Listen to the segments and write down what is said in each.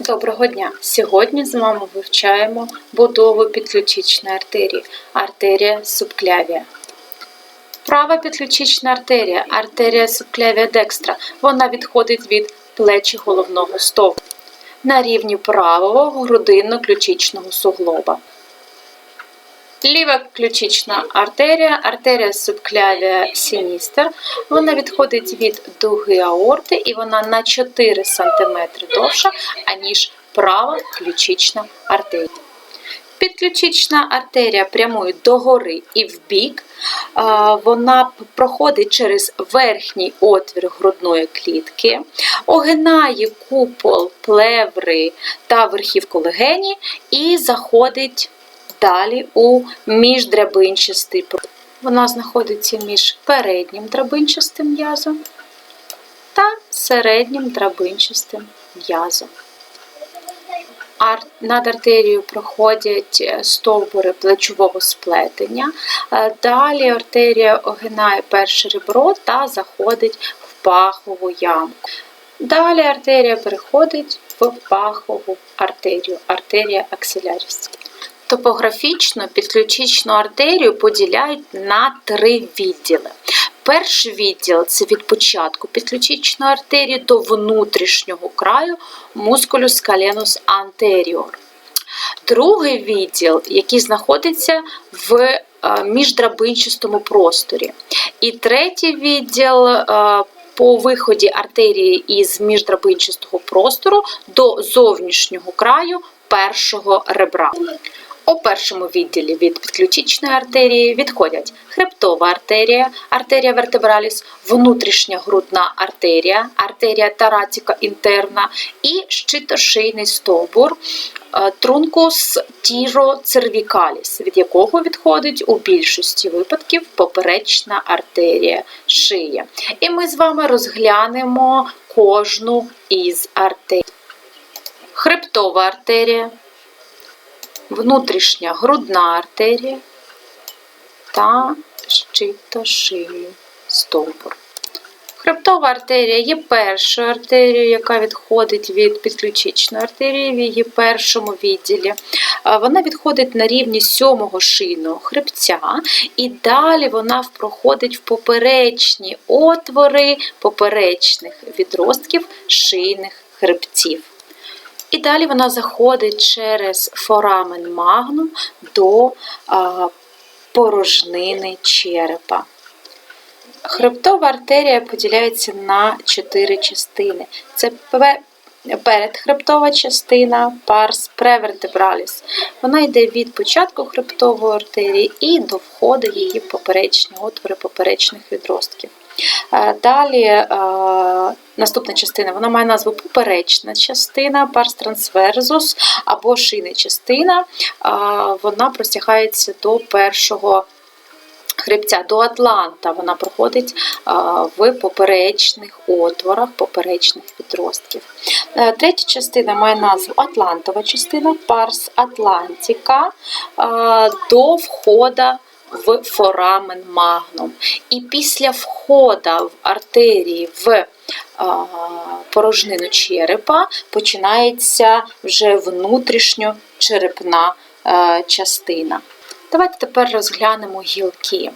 Доброго дня! Сьогодні з вами вивчаємо будову підключичної артерії, артерія субклявія. Права підключична артерія, артерія субклявія декстра. Вона відходить від плечі головного стовпу на рівні правого грудинно-ключичного суглоба. Ліва ключична артерія, артерія субклявія сіністер. Вона відходить від дуги аорти і вона на 4 см довша, аніж права ключична артерія. Підключична артерія прямує догори і вбік. А, Вона проходить через верхній отвір грудної клітки, огинає купол плеври та верхівку легені і заходить далі у міждрабинчастий простір. Вона знаходиться між переднім драбинчастим м'язом та середнім драбинчастим м'язом. Над артерією проходять е, стовбури плечового сплетення. Е, Далі артерія огинає перше ребро та заходить в пахову ямку. Далі артерія переходить в пахову артерію, артерія аксиляріс. Топографічно підключичну артерію поділяють на три відділи. Перший відділ це від початку підключичної артерії до внутрішнього краю мускулюс каленус антеріор. Другий відділ, який знаходиться в е, міждрабинчастому просторі. І третій відділ е, по виході артерії із міждрабинчастого простору до зовнішнього краю першого ребра. У першому відділі від підключичної артерії відходять хребтова артерія, артерія вертебраліс, внутрішня грудна артерія, артерія таратіка інтерна і щитошийний стовбур е, трункус тіроцервікаліс, від якого відходить у більшості випадків поперечна артерія шиї. І ми з вами розглянемо кожну із артерій. Хребтова артерія внутрішня грудна артерія та щитошийний стовбур. Хребтова артерія є першою артерією, яка відходить від підключичної артерії в її першому відділі. Вона відходить на рівні сьомого шийного хребця, і далі вона проходить в поперечні отвори поперечних відростків шийних хребців. І далі вона заходить через форамен магнум до порожнини черепа. Хребтова артерія поділяється на чотири частини. Це пе- передхребтова частина, парс превертебраліс. Вона йде від початку хребтової артерії і до входу її поперечні отвори поперечних відростків. Е, Далі е, наступна частина вона має назву поперечна частина, парс трансверзус або шийна частина. Е, Вона простягається до першого хребця, до атланта. Вона проходить в поперечних отворах, поперечних відростків. Третя частина має назву Атлантова частина, парс Атлантика е, до входа в форамен магнум. І після входа в артерії в порожнину черепа починається вже внутрішньочерепна частина. Давайте тепер розглянемо гілки.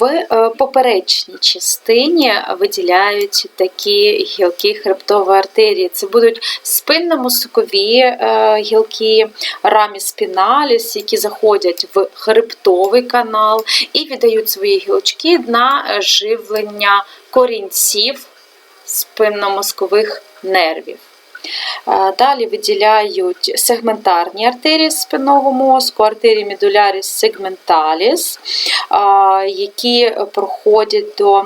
В е, поперечній частині виділяють такі гілки хребтової артерії. Це будуть спинномозкові е, гілки, рамі спіналіс, які заходять в хребтовий канал і віддають свої гілочки на живлення корінців спинномозкових нервів. Е, Далі виділяють сегментарні артерії спинного мозку, артерії медуляріс сегменталіс, е, які проходять до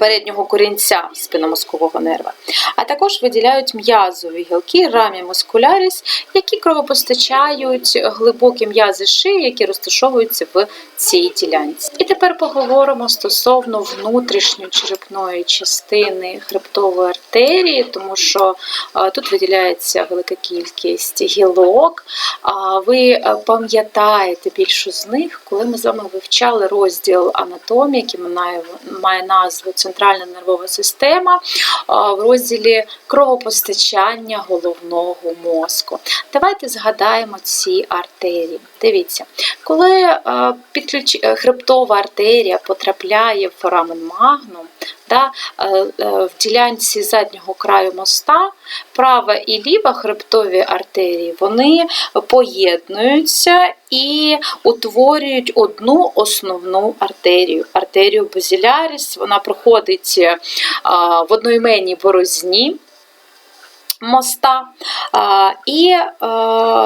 переднього корінця спинномозкового нерва. А також виділяють м'язові гілки рамі мускуляріс, які кровопостачають глибокі м'язи шиї, які розташовуються в цій ділянці. І тепер поговоримо стосовно внутрішньої черепної частини хребтової артерії, тому що е, тут виділяється велика кількість гілок. А ви е, пам'ятаєте більшу з них, коли ми з вами вивчали розділ анатомії, який має, назву центральна нервова система в розділі кровопостачання головного мозку. Давайте згадаємо ці артерії. Дивіться, коли е, підключ... е, хребтова артерія потрапляє в форамен магнум, да, е, в ділянці заднього краю моста, права і ліва хребтові артерії вони поєднуються і утворюють одну основну артерію. Артерію базіляріс, вона проходить в одноіменній борозні моста і е,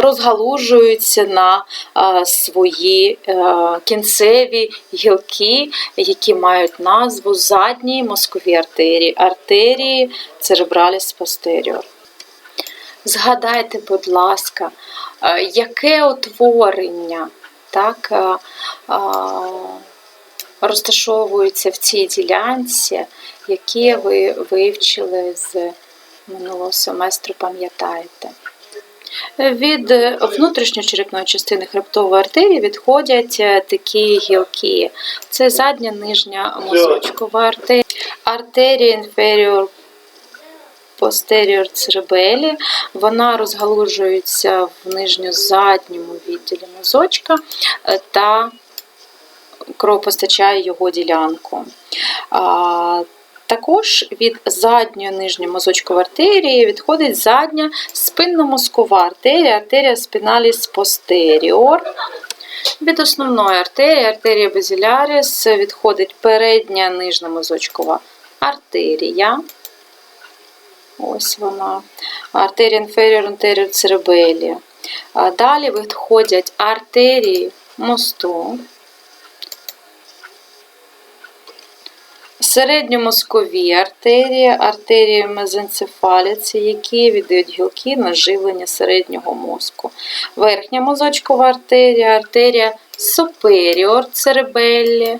розгалужуються на е, свої е, кінцеві гілки, які мають назву задні мозкові артерії, артерії церебраліс постеріор. Згадайте, будь ласка, яке утворення так, розташовується в цій ділянці, яке ви вивчили з минулого семестру, пам'ятаєте. Від внутрішньочерепної частини хребтової артерії відходять е, такі гілки. Це задня нижня мозочкова артерія, артерія inferior posterior cerebelli. Вона розгалужується в нижньо-задньому відділі мозочка е, та кровопостачає його ділянку. Також від задньої нижньої мозочкової артерії відходить задня спинномозкова артерія, артерія spinalis posterior. Від основної артерії, артерія базіляріс, відходить передня нижня мозочкова артерія. Ось вона. Артерія inferior anterior cerebelli. Далі відходять артерії мосту. Середньомозкові артерії, артерії мезенцефаліці, які віддають гілки на живлення середнього мозку. Верхня мозочкова артерія, артерія суперіор церебеллі.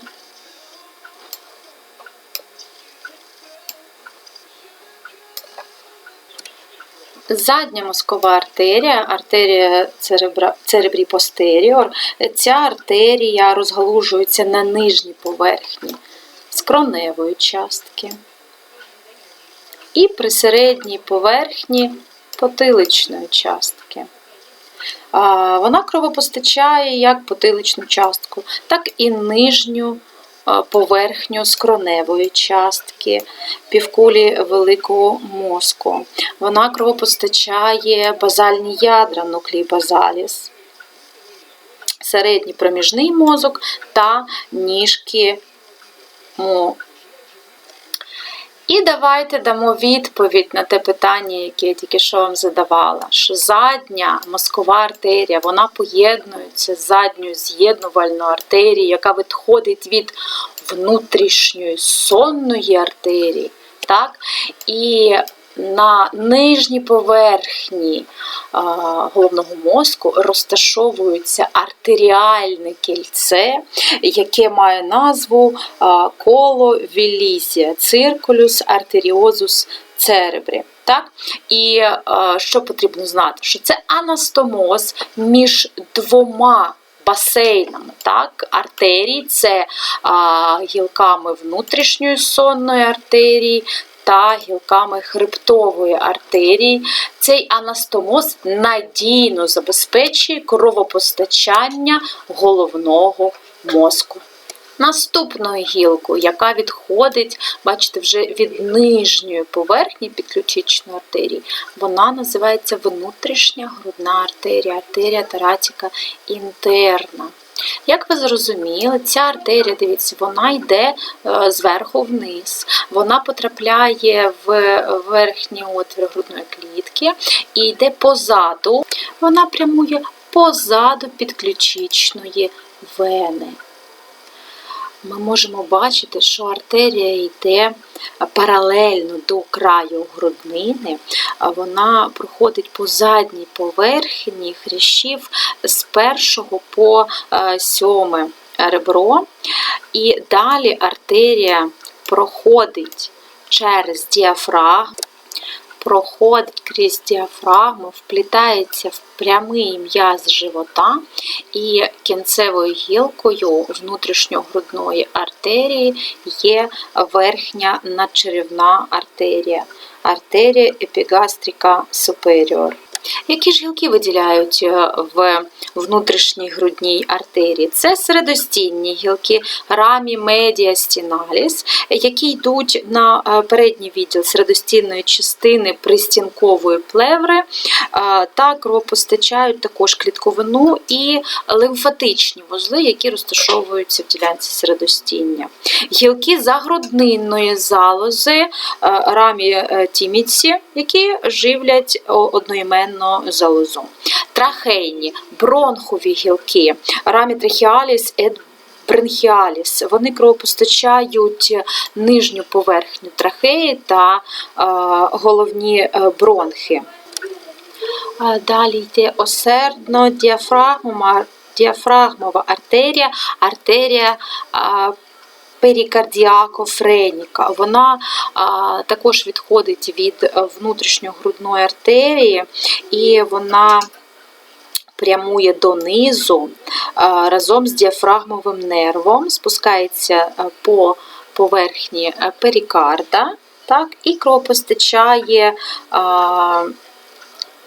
Задня мозкова артерія, артерія церебра, церебрі постеріор, ця артерія розгалужується на нижній поверхні скроневої частки і при середній поверхні потиличної частки. Вона кровопостачає як потиличну частку, так і нижню поверхню скроневої частки, півкулі великого мозку. Вона кровопостачає базальні ядра нуклій базаліс, середній проміжний мозок та ніжки Мо. І давайте дамо відповідь на те питання, яке я тільки що вам задавала. Що задня мозкова артерія вона поєднується з задньою з'єднувальною артерією, яка відходить від внутрішньої сонної артерії. Так? І на нижній поверхні головного мозку розташовується артеріальне кільце, яке має назву коло вілізія, циркулюс артеріозус церебрі. Так? І а, що потрібно знати? Що це анастомоз між двома басейнами, так, артерій, це а, гілками внутрішньої сонної артерії та гілками хребтової артерії. Цей анастомоз надійно забезпечує кровопостачання головного мозку. Наступною гілкою, яка відходить, бачите, вже від нижньої поверхні підключичної артерії, вона називається внутрішня грудна артерія, артерія таратіка інтерна. Як ви зрозуміли, ця артерія, дивіться, вона йде е, зверху вниз, вона потрапляє в верхній отвір грудної клітки і йде позаду, вона прямує позаду підключичної вени. Ми можемо бачити, що артерія йде паралельно до краю груднини, вона проходить по задній поверхні хрящів з першого по сьоме ребро, і далі артерія проходить через діафрагму, проходить крізь діафрагму, вплітається в прямий м'яз живота і кінцевою гілкою внутрішньогрудної артерії є верхня надчеревна артерія, артерія епігастрика суперіор. Які ж гілки виділяють е, в внутрішній грудній артерії? Це середостінні гілки рамі медіа стіналіс, які йдуть на е, передній відділ середостінної частини пристінкової плеври е, та кровопостачають також клітковину і лимфатичні вузли, які розташовуються в ділянці середостіння. Гілки загруднинної залози рамі тіміці, які живлять о, одноіменну залозу. Трахейні, бронхові гілки, рамі трахіаліс ет бронхіаліс. Вони кровопостачають нижню поверхню трахеї та е, головні е, бронхи. Далі йде осердно діафрагмова артерія, артерія а, перикардіакофреніка. Вона а, також відходить від е, внутрішньогрудної артерії, і вона прямує донизу а, разом з діафрагмовим нервом, спускається по поверхні е, перикарда, так, і кровопостачає. А,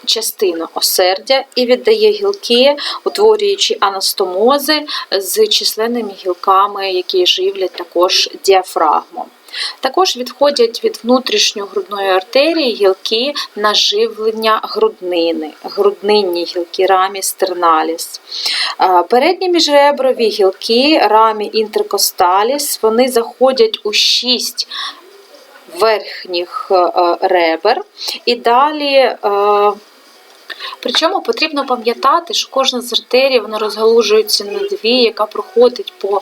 частину осердя і віддає гілки, утворюючи анастомози з численними гілками, які живлять також діафрагму. Також відходять від внутрішньогрудної артерії гілки на живлення груднини, груднинні гілки рамі стерналіс. Е, Передні міжреброві гілки рамі інтеркосталіс, вони заходять у шість верхніх е, ребер і далі. Причому потрібно пам'ятати, що кожна з артерій вона розгалужується на дві, яка проходить по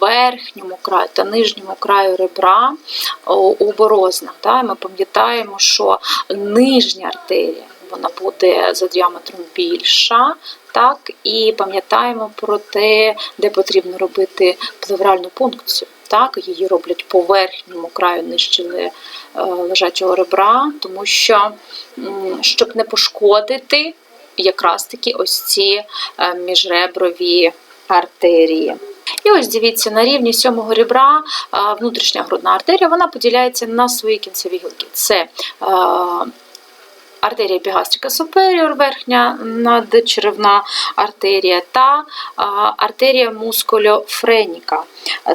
верхньому краю та нижньому краю ребра у борознах. Ми пам'ятаємо, що нижня артерія вона буде за діаметром більша. Так, і пам'ятаємо про те, де потрібно робити плевральну пункцію. Так, її роблять по верхньому краю нижче лежачого ребра, тому що щоб не пошкодити якраз таки ось ці е, міжреброві артерії. І ось дивіться, на рівні сьомого ребра е, внутрішня грудна артерія вона поділяється на свої кінцеві гілки. Це е, артерія епігастрика суперіор, верхня надчеревна артерія, та артерія мускульофреніка.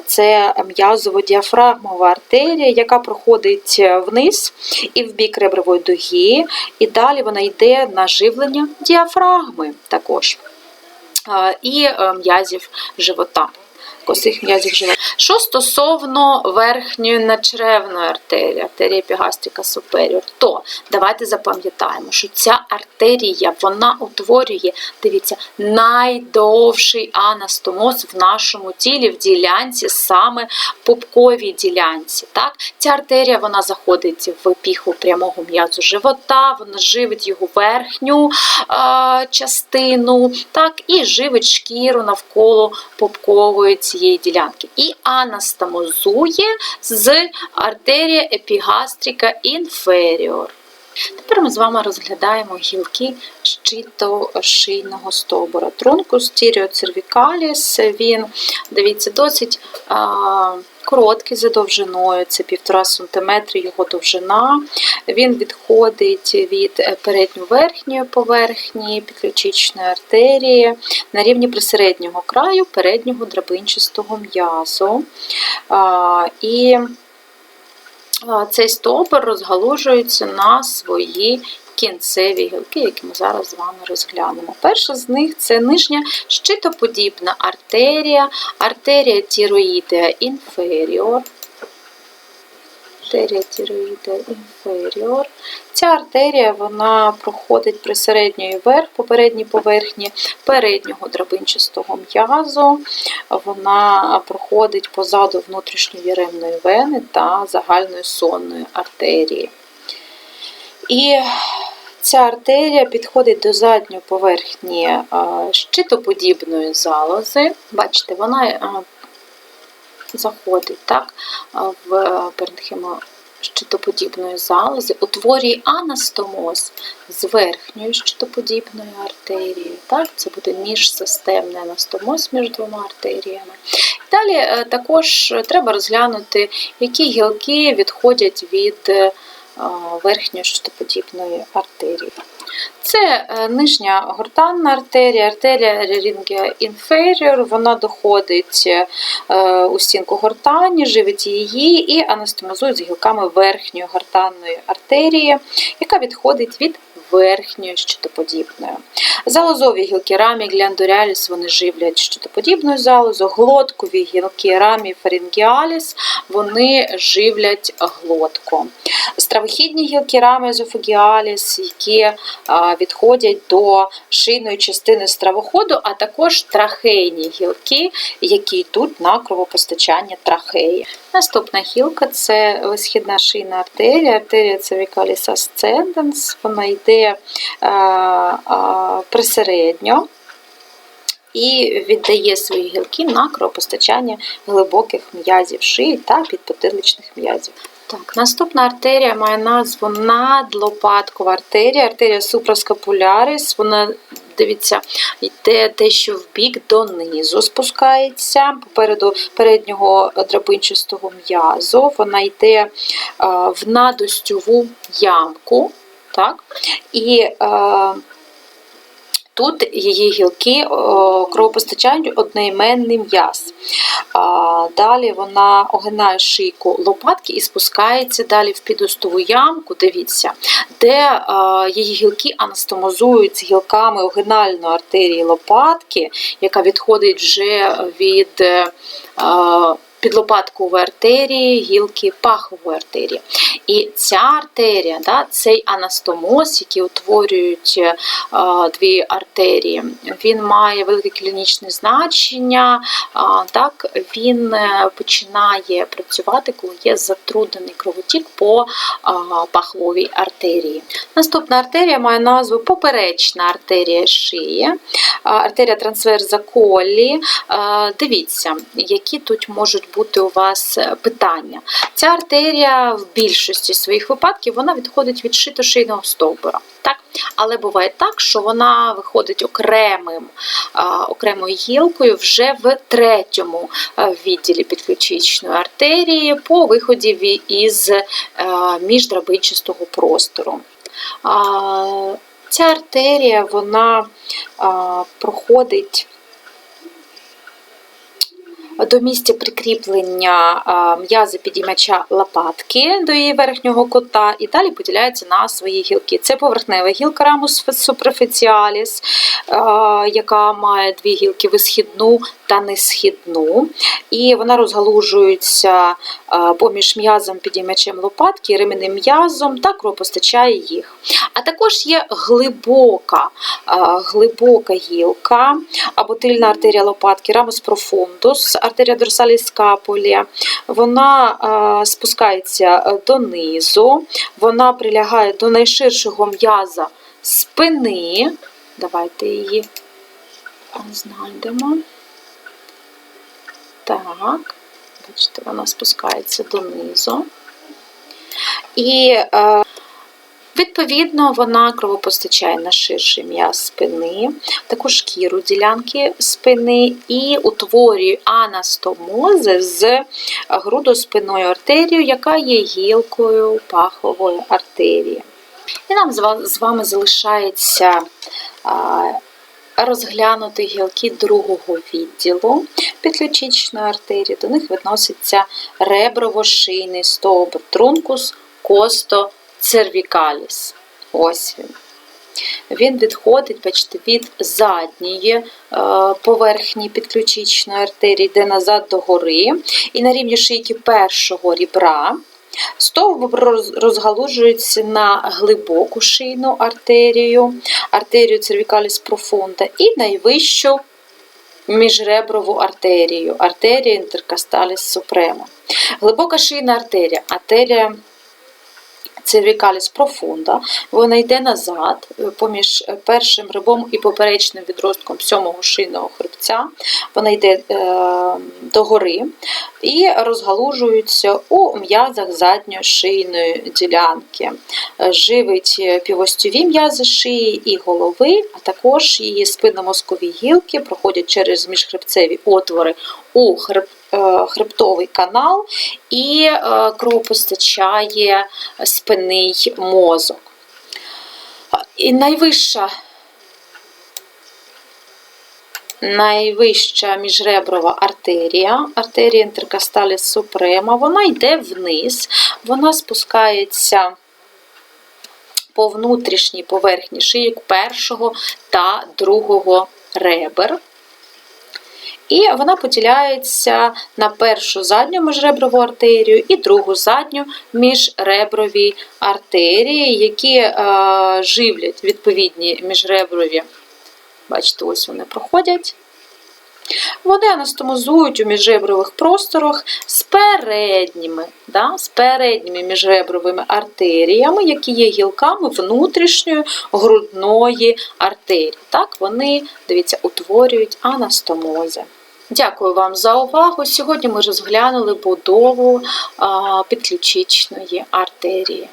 Це м'язово-діафрагмова артерія, яка проходить вниз і в бік ребрової дуги, і далі вона йде на живлення діафрагми також. І е, м'язів живота. Косих м'язів живота. Що стосовно верхньої надчеревної артерії, артерії епігастрика суперіор, то давайте запам'ятаємо, що ця артерія вона утворює, дивіться, найдовший анастомоз в нашому тілі, в ділянці, саме пупковій ділянці. Так? Ця артерія вона заходить в піху прямого м'язу живота, вона живить його верхню е, частину, так, і живить шкіру навколо пупкової цієї ділянки. І анастомозує з артерія епігастрика інферіор. Тепер ми з вами розглядаємо гілки щитошийного стовбура. Трункус тіріоцервікаліс, він, дивіться, досить а, короткий за довжиною, це 1,5 см його довжина. Він відходить від передньо-верхньої поверхні підключичної артерії на рівні присереднього краю переднього драбинчастого м'язу. І цей стовбур розгалужується на свої кінцеві гілки, які ми зараз з вами розглянемо. Перша з них це нижня щитоподібна артерія, артерія тіроїдеа інферіор. Артерія тіроїдеа інферіор. Ця артерія вона проходить присередньою верх, по передній поверхні переднього драбинчастого м'язу. Вона проходить позаду внутрішньої ремної вени та загальної сонної артерії. І ця артерія підходить до задньої поверхні щитоподібної залози. Бачите, вона заходить так, в передхемо щитоподібної залози, утворює анастомоз з верхньою щитоподібною артерією. Так? Це буде міжсистемний анастомоз між двома артеріями. Далі е, також треба розглянути, які гілки відходять від е, верхньої щитоподібної артерії. Це е, нижня гортанна артерія, артерія рерінгія інферіор, вона доходить е, у стінку гортані, живить її і анастомозує з гілками верхньої гортанної артерії, яка відходить від верхньої щитоподібної. Залозові гілки рамі гляндаріаліс вони живлять щитоподібною залозу, глоткові гілки рамі фарингіаліс вони живлять глотку. Стравохідні гілки рамі езофагіаліс, які відходять до шийної частини стравоходу, а також трахейні гілки, які йдуть на кровопостачання трахеї. Наступна гілка це висхідна шийна артерія, артерія cervicalis ascendens, вона йде а, а, присередньо. І віддає свої гілки на кровопостачання глибоких м'язів шиї та підпотиличних м'язів. Так, Наступна артерія має назву надлопаткова артерія, артерія supraScapularis. Вона, дивіться, йде дещо в бік донизу, спускається попереду переднього драбинчастого м'язу. Вона йде в надостюву ямку. Так? І Тут її гілки кровопостачають одноіменний м'яз. Далі вона огинає шийку лопатки і спускається далі в підостову ямку, дивіться, де її гілки анастомозують з гілками огинальної артерії лопатки, яка відходить вже від підлопаткової артерії, гілки пахової артерії. І ця артерія, да, цей анастомоз, який утворюють а, дві артерії, він має велике клінічне значення. А, так, Він е, починає працювати, коли є затруднений кровотік по а, пахвовій артерії. Наступна артерія має назву поперечна артерія шиї, артерія трансверза колі. Дивіться, які тут можуть бути у вас е, питання. Ця артерія в більшості своїх випадків вона відходить від шитошийного стовбура. Так? Але буває так, що вона виходить окремим, окремою гілкою вже в третьому е, відділі підключичної артерії по виході із е, міждрабинчастого простору. Ця артерія вона проходить до місця прикріплення м'язи підіймача лопатки до її верхнього кота, і далі поділяється на свої гілки. Це поверхнева гілка рамус суперфіціаліс, яка має дві гілки висхідну та несхідну. І вона розгалужується поміж м'язом підіймачем лопатки, і ременним м'язом та кровопостачає їх. А також є глибока глибока гілка або тильна артерія лопатки, рамус профундус, артерія дорсаліс скапулі, вона спускається донизу, вона прилягає до найширшого м'яза спини. Давайте її знайдемо. Так, бачите, вона спускається донизу. І, е, відповідно, вона кровопостачає на ширший м'яз спини, таку шкіру ділянки спини і утворює анастомози з грудоспинною артерією, яка є гілкою пахової артерії. І нам з вами залишається розглянути гілки другого відділу підключичної артерії. До них відноситься реброво-шийний стовбур, трункус косто цервікаліс. Ось він. Він відходить бачите, від задньої е, поверхні підключичної артерії, йде назад до гори, і на рівні шийки першого рібра Стовбур розгалужується на глибоку шийну артерію, артерію цервікаліс профунда і найвищу міжреброву артерію, артерію інтеркасталіс suprema. Глибока шийна артерія, артерія cervicalis profunda. Вона йде назад е, поміж е, першим ребом і поперечним відростком сьомого шийного хребця. Вона йде е, догори і розгалужується у м'язах задньої шийної ділянки. Е, Живить півостьові м'язи шиї і голови, а також її спинномозкові гілки проходять через міжхребцеві отвори у хреб, е, хребтовий канал і е, кровопостачає спинний мозок. І найвища найвища міжреброва артерія, артерія інтеркасталіс супрема, вона йде вниз, вона спускається по внутрішній поверхні шийок першого та другого ребер. І вона поділяється на першу задню міжреброву артерію і другу задню міжреброві артерії, які е, живлять відповідні міжреброві. Бачите, ось вони проходять. Вони анастомозують у міжребрових просторах з передніми, да, з передніми міжребровими артеріями, які є гілками внутрішньої грудної артерії. Так, вони, дивіться, утворюють анастомози. Дякую вам за увагу. Сьогодні ми розглянули будову підключичної артерії.